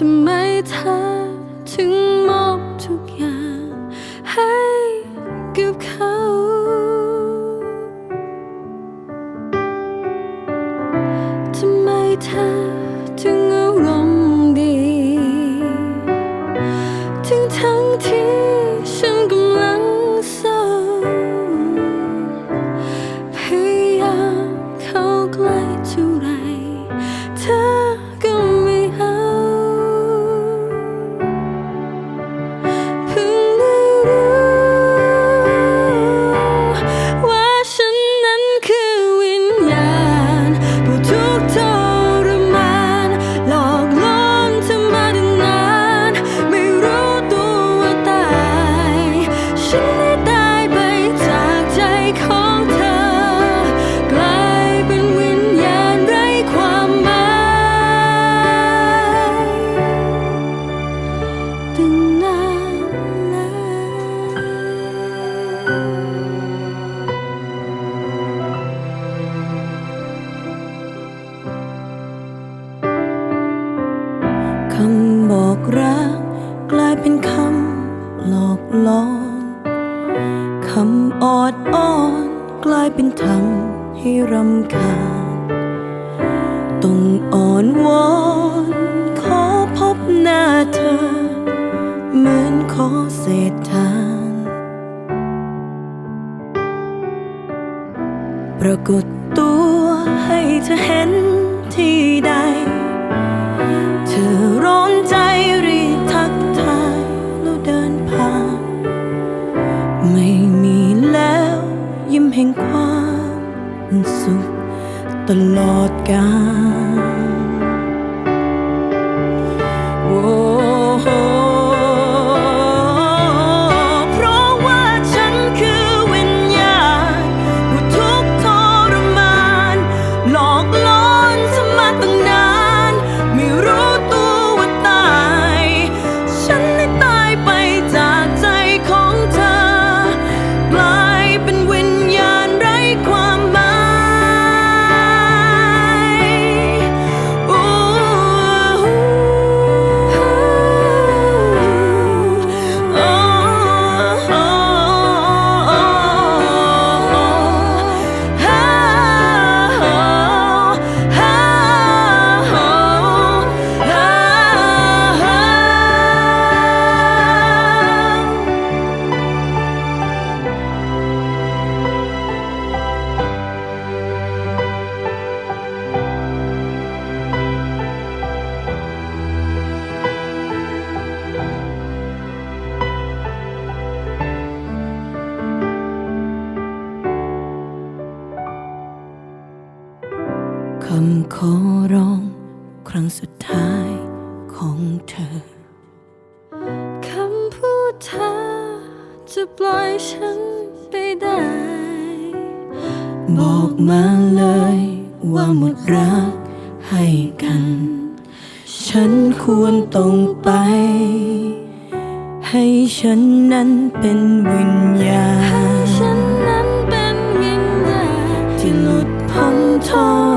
ทำไมเธอถึงมอบทุกอย่างายเป็นคำหลอกล่อคำออดอ้อนกลายเป็นทำให้รำคาญต้องอ่อนวอนขอพบหน้าเธอ เหมือนขอเศษทาน ปรากฏตัวให้เธอเห็น ไม่มีแล้ว ยิ้มแห่งความสุขตลอดกาล คำขอร้อง ครั้งสุดท้ายของเธอ คำพูดเธอจะปล่อยฉันไปได้ บอกมาเลยว่าหมดรักให้กัน ฉันควรต้องไป ให้ฉันนั้นเป็นวิญญาณให้ฉันนั้นเป็นวิญญาณที่หลุดพ้นทอ